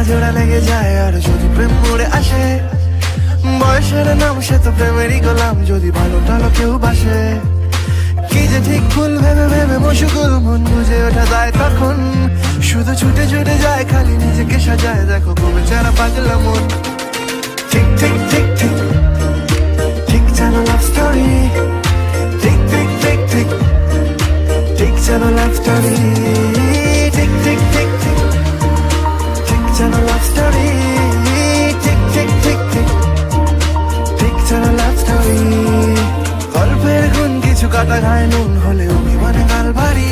টানা জোড়া লেগে যায় আর যদি প্রেম পড়ে আসে, বয়সের নাম সে তো প্রেমেরই গোলাম, যদি ভালো টালো কেউ বাসে। কি যে ঠিক ভুল ভেবে ভেবে মশুকুল, মন বুঝে ওঠা যায় তখন। শুধু ছুটে ছুটে যায়, খালি নিজেকে সাজায়, দেখো বেচারা পাগলা মন ঘায় নুন হলে অভিমানে গাল ভারী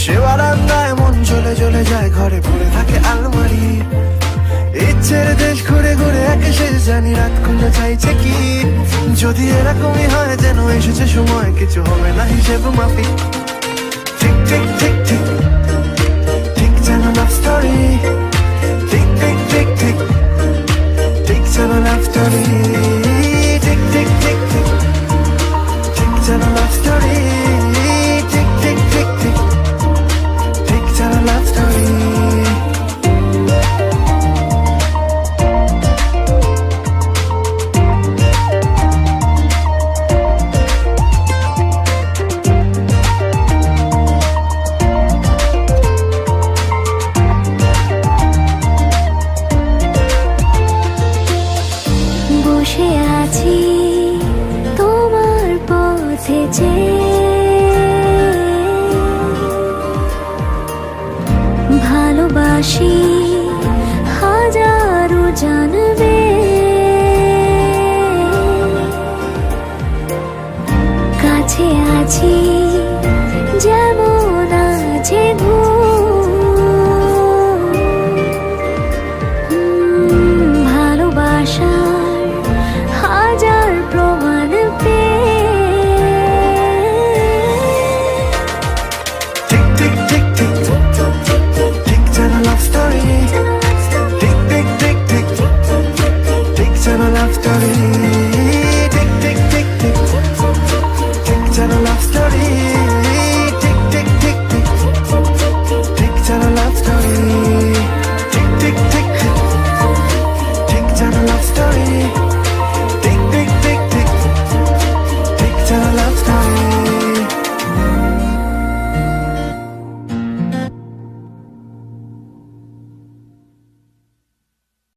সে বারান্দায় মন চলে চলে যায়, ঘরে পড়ে থাকে আলমারি। ইচ্ছের দেশ ঘুরে ঘুরে একে শেষ, জানি রাত খুলে চাইছে কি। যদি এরকমই হয়, যেন এসেছে সময়, কিছু হবে না হিসেব মাফি ঠিক ঠিক ঠিক ঠিক। ঠিক যেন লাভ স্টোরি ঠিক ঠিক ঠিক ঠিক। ঠিক যেন লাভ স্টোরি বসে আছি তোমার পথে যে। ভালোবাসি হাজারো জানবে। কাছে আছি যেন লাভ